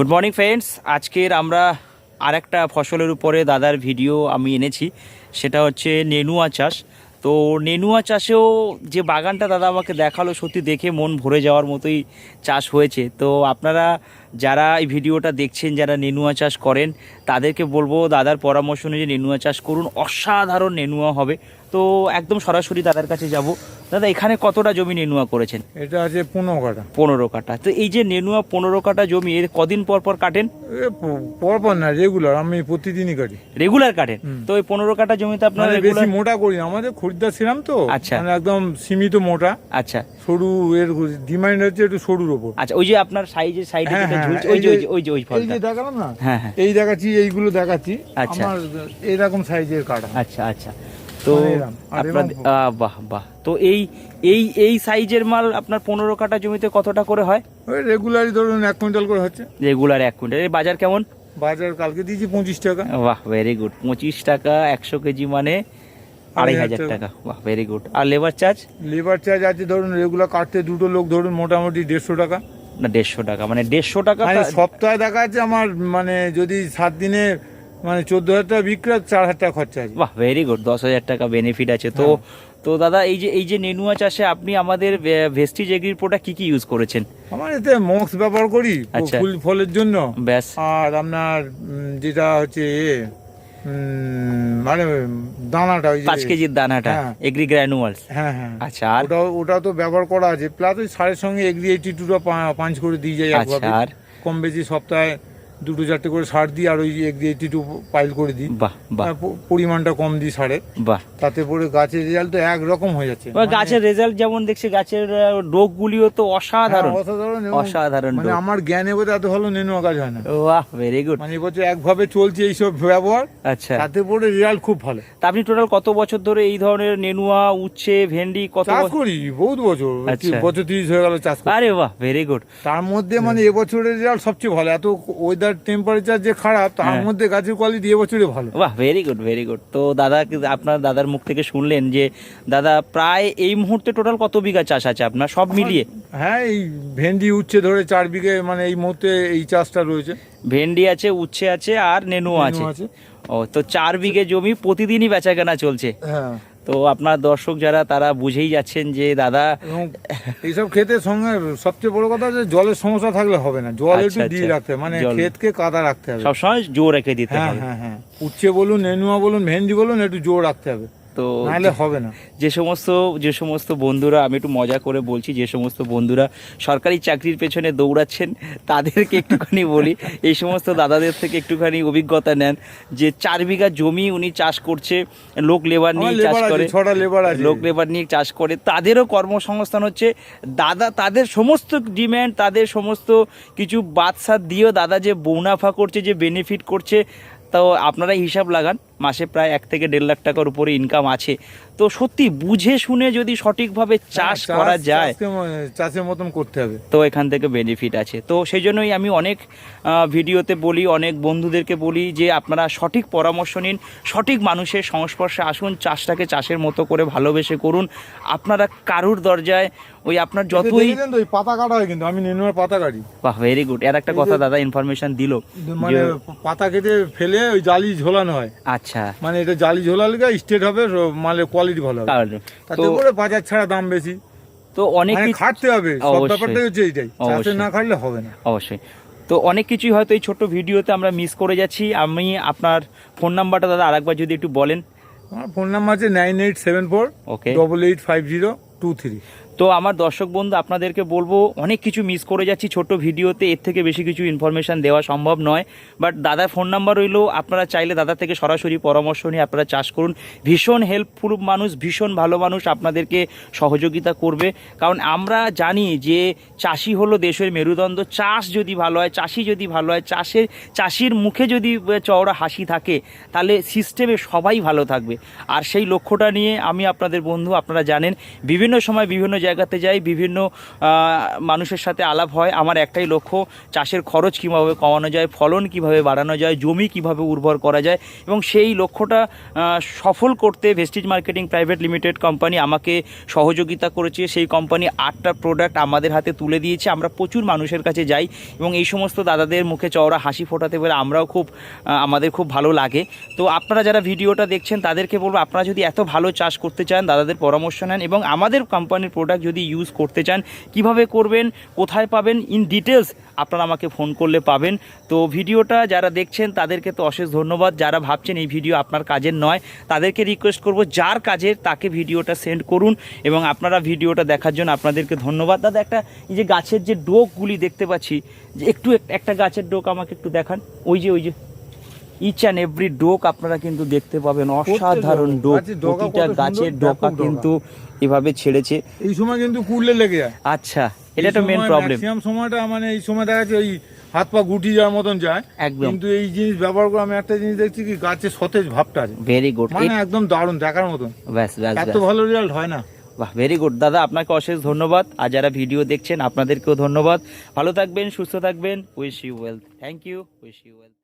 Good morning friends আজকের আমরা আরেকটা ফসলের উপরে দাদার ভিডিও আমি এনেছি। সেটা হচ্ছে নেনুয়া চাষ। তো নেনুয়া চাষেও যে বাগানটা দাদা আমাকে দেখাল, সত্যি দেখে মন ভরে যাওয়ার মতোই চাষ হয়েছে। তো আপনারা যারা এই ভিডিওটা দেখছেন, যারা নেনুয়া চাষ করেন, তাদেরকে বলব, দাদার পরামর্শ অনুযায়ী নেনুয়া চাষ করুন। অসাধারণ নেনুয়া হবে। তো একদম সরাসরি দাদার কাছে যাব। দাদা এখানে কতটা জমি নেনুয়া করেছেন? এটা আছে পনেরো কাটা পনেরো কাটা তো এই যে নেনুয়া পনেরো কাটা জমি এর কদিন পর পর কাটেন? পরপর না রেগুলার আমি প্রতিদিনই কাটি। রেগুলার কাটেন? তো এই পনেরো কাটা জমিতে আপনার বেশি মোটা করি আমাদের খরিদ্দার ছিলাম তো। আচ্ছা। মানে একদম সীমিত মোটা। আচ্ছা। সরু এর ডিমান্ড হচ্ছে একটু সরুর ওপর। আচ্ছা ওই যে আপনার সাইজে সাইডে হ্যাঁ, হ্যাঁ, ঝুলছে ওই যে ওই যে- ওই যে এই যে দেখালাম না? হ্যাঁ হ্যাঁ। এই দেখাচ্ছি এইগুলো দেখাচ্ছি। আচ্ছা। এরকম সাইজের কাটা আচ্ছা আচ্ছা। তো মানে আপনার বাহ বাহ। তো এই এই এই সাইজের মাল আপনার পনেরো কাটা জমিতে কতটা করে হয়? ওই রেগুলারই ধরুন এক কুইন্টাল করে হচ্ছে। রেগুলার এক কুইন্টাল। এর বাজার কেমন? বাজার কালকে দিয়েছি পঁচিশ টাকা। বাহ ভেরি গুড পঁচিশ টাকা একশো কেজি মানে আড়াই হাজার টাকা। বাহ ভেরি গুড আর লেবার চার্জ লেবার চার্জ আছে ধরুন রেগুলার কাটতে দুটো লোক ধরুন মোটামুটি দেড়শো টাকা। না দেড়শো টাকা। মানে দেড়শো টাকা মানে সপ্তাহে দেখা যাচ্ছে আমার মানে যদি সাত দিনে মানে চোদ্দ হাজার টাকা বিক্রি হয়, চার হাজার টাকা খরচা আছে। বাহ ভেরি গুড দশ হাজার টাকা বেনিফিট আছে। তো হ্যাঁ। তো দাদা এই যে এই যে নেনুয়া চাষে আপনি আমাদের ভেস্টিজ এগ্রির প্রোডাক্ট কি কি ইউজ করেছেন? আমার এতে মক্স ব্যবহার করি আচ্ছা। ফুল ফলের জন্য। ব্যাস। আর আপনার যেটা হচ্ছে মানে দানাটা ওই পাঁচ কেজির দানাটা। এগ্রি গ্র্যানুয়ালস হ্যাঁ হ্যাঁ। আচ্ছা আর? ওটাও ওটাও তো ব্যবহার করা আছে। প্লাস ওই সারের সঙ্গে এগ্রি এইটি টুটা পাঁচ করে দিয়ে যায় আচ্ছা আর? কম বেশি সপ্তাহে দুটো চারটে করে সার দিই আর ওই এক দিয়ে একটু পাইল করে দিই। পরিমাণটা কম দিই সারে। বাহ। তাতে পরে গাছের রেজাল্ট তো একরকম হয়ে যাচ্ছে। গাছের রেজাল্ট যেমন দেখছি গাছের রোগগুলিও তো অসাধারণ। হ্যাঁ, অসাধারণ অসাধারণ মানে আমার জ্ঞানে বোধ এত ভালো নেনুয়া গাছ হয় না। বাহ ভেরি গুড মানে এবছর একভাবে চলছে এইসব ব্যবহার আচ্ছা। তাতে পরে রেজাল্ট খুব ভালো। তা আপনি টোটাল কত বছর ধরে এই ধরনের নেনুয়া উচ্ছে ভেন্ডি কত চাষ করি বহুত বছর। আচ্ছা। বছর তিরিশ হয়ে গেল চাষ করি আরে বাহ ভেরি গুড তার মধ্যে মানে এবছরের রেজাল্ট সবচেয়ে ভালো। এত ওয়েদার টেম্পারেচার যে খারাপ তার হ্যাঁ। মধ্যে গাছের কোয়ালিটি এবছরে ভালো। বাহ ভেরি গুড ভেরি গুড তো দাদা আপনার দাদার মুখ থেকে শুনলেন যে দাদা প্রায় এই মুহূর্তে টোটাল কত বিঘা চাষ আছে আপনার? সব মিলিয়ে। হ্যাঁ এই ভেন্ডি উচ্ছে ধরে চার বিঘে মানে এই মুহূর্তে এই চাষটা রয়েছে। ভেন্ডি আছে উচ্ছে আছে আর নেনু আছে। ও তো চার বিঘে জমি প্রতিদিনই বেচা কেনা চলছে। হ্যাঁ। তো আপনার দর্শক যারা তারা বুঝেই যাচ্ছেন যে দাদা এইসব ক্ষেতের সঙ্গে সবচেয়ে বড় কথা যে জলের সমস্যা থাকলে হবে না। জল আচ্ছা, একটু দিয়ে আচ্ছা। রাখতে মানে। ক্ষেতকে কাদা রাখতে হবে। সবসময় জোর রেখে দিতে হ্যাঁ হবে। হ্যাঁ হ্যাঁ। উচ্ছে বলুন নেনুয়া বলুন ভেন্ডি বলুন একটু জোর রাখতে হবে। তো নাহলে হবে না। যে সমস্ত যে সমস্ত বন্ধুরা আমি একটু মজা করে বলছি যে সমস্ত বন্ধুরা সরকারি চাকরির পেছনে দৌড়াচ্ছেন তাদেরকে একটুখানি বলি। এই সমস্ত দাদাদের থেকে একটুখানি অভিজ্ঞতা নেন যে চার বিঘা জমি উনি চাষ করছে লোক লেবার নিয়ে চাষ করে। লেবার লোক লেবার নিয়ে চাষ করে। তাদেরও কর্মসংস্থান হচ্ছে। দাদা তাদের সমস্ত ডিম্যান্ড তাদের সমস্ত কিছু বাদসাদ দিয়েও দাদা যে মুনাফা করছে যে বেনিফিট করছে তো আপনারা হিসাব লাগান। মাসে প্রায় এক থেকে দেড় লাখ টাকার উপরে ইনকাম আছে। তো সত্যি বুঝে শুনে যদি সঠিকভাবে চাষ হ্যাঁ, করা যায় চাষের মতন করতে হবে। তো এখান থেকে বেনিফিট আছে। তো সেই জন্যই আমি অনেক ভিডিওতে বলি অনেক বন্ধুদেরকে বলি যে আপনারা সঠিক পরামর্শ নিন সঠিক মানুষের সংস্পর্শে আসুন চাষটাকে চাষের মতো করে ভালোবেসে করুন। আপনারা কারুর দরজায় ওই আপনার যতই পাতা কাটা হয় কিন্তু আমি নেনুয়ার পাতা কাটি। বাহ ভেরি গুড এর একটা কথা দাদা ইনফরমেশন দিল। মানে পাতা কেটে ফেলে ওই জালি ঝোলানো হয়। আচ্ছা। মানে এটা জালি স্টেট হবে মালের কোয়ালিটি ভালো হবে। তাহলে তাতে করে বাজার ছাড়া দাম বেশি। তো অনেক মানে খাটতে হবে সব অবশ্যই। ব্যাপারটাই হচ্ছে এইটাই। চাষে না খাটলে হবে না। অবশ্যই। তো অনেক কিছুই হয়তো এই ছোট্ট ভিডিওতে আমরা মিস করে যাচ্ছি। আমি আপনার ফোন নাম্বারটা দাদা আরেকবার যদি একটু বলেন। আমার ফোন নাম্বার আছে nine eight seven four okay double eight five zero two three তো আমার দর্শক বন্ধু, আপনাদেরকে বলব, অনেক কিছু মিস করে যাচ্ছি ছোট ভিডিওতে। এর থেকে বেশি কিছু ইনফরমেশন দেওয়া সম্ভব নয়। বাট দাদার ফোন নাম্বার রইল, আপনারা চাইলে দাদা থেকে সরাসরি পরামর্শ নিয়ে আপনারা চাষ করুন। ভীষণ হেল্পফুল মানুষ, ভীষণ ভালো মানুষ আপনাদেরকে সহযোগিতা করবে। কারণ আমরা জানি যে চাষি হলো দেশের মেরুদণ্ড। চাষ যদি ভালো হয়, চাষি যদি ভালো হয়, চাষের, চাষির মুখে যদি চওড়া হাসি থাকে, তাহলে সিস্টেমে সবাই ভালো থাকবে। আর সেই লক্ষ্যটা নিয়ে আমি আপনাদের বন্ধু, আপনারা জানেন, বিভিন্ন সময় বিভিন্ন জায়গাতে যাই, বিভিন্ন মানুষের সাথে আলাপ হয়। আমার একটাই লক্ষ্য, চাষের খরচ কীভাবে কমানো যায়, ফলন কীভাবে বাড়ানো যায়, জমি কীভাবে উর্বর করা যায় এবং সেই লক্ষ্যটা সফল করতে Vestige marketing private limited company আমাকে সহযোগিতা করেছে। সেই কোম্পানি আটটা প্রোডাক্ট আমাদের হাতে তুলে দিয়েছে। আমরা প্রচুর মানুষের কাছে যাই এবং এই সমস্ত দাদাদের মুখে চওড়া হাসি ফোটাতে পেরে আমরাও খুব আমাদের খুব ভালো লাগে। তো আপনারা যারা ভিডিওটা দেখছেন, তাদেরকে বলব, আপনারা যদি এত ভালো চাষ করতে চান, দাদাদের পরামর্শ নেন এবং আমাদের কোম্পানির প্রোডাক্ট যদি ইউজ করতে চান, কীভাবে করবেন, কোথায় পাবেন ইন ডিটেলস আপনারা আমাকে ফোন করলে পাবেন। তো ভিডিওটা যারা দেখছেন, তাদেরকে তো অশেষ ধন্যবাদ। যারা ভাবছেন এই ভিডিও আপনার কাজের নয়, তাদেরকে রিকোয়েস্ট করব, যার কাজের তাকে ভিডিওটা সেন্ড করুন এবং আপনারা ভিডিওটা দেখার জন্য আপনাদেরকে ধন্যবাদ। দাদা, একটা এই যে গাছের যে ডোকগুলি দেখতে পাচ্ছি, যে একটু একটা গাছের ডোক আমাকে একটু দেখান। ওই যে ওই যে। ইচ অ্যান্ড এভরি ডোক আপনারা কিন্তু দেখতে পাবেন। অসাধারণ ডোক কত প্রতিটা গাছের ডোকা কিন্তু এভাবে ছেড়েছে। এই সময় কিন্তু কুড়লে লেগে যায়। আচ্ছা এটা একটা মেন প্রবলেম ম্যাক্সিমাম সময়টা মানে এই সময় দেখা যাচ্ছে ওই হাত পা গুটি যাওয়ার মতন যায়। একদম। কিন্তু এই জিনিস ব্যবহার করে আমি একটা জিনিস দেখছি কি গাছের সতেজ ভাবটা আছে। ভেরি গুড মানে একদম দারুণ দেখার মতন। ব্যাস ব্যাস এত ভালো রেজাল্ট হয় না। বাহ ভেরি গুড দাদা আপনাকে অশেষ ধন্যবাদ। আর যারা ভিডিও দেখছেন আপনাদেরকেও ধন্যবাদ। ভালো থাকবেন সুস্থ থাকবেন। Wish you wealth thank you wish you wealth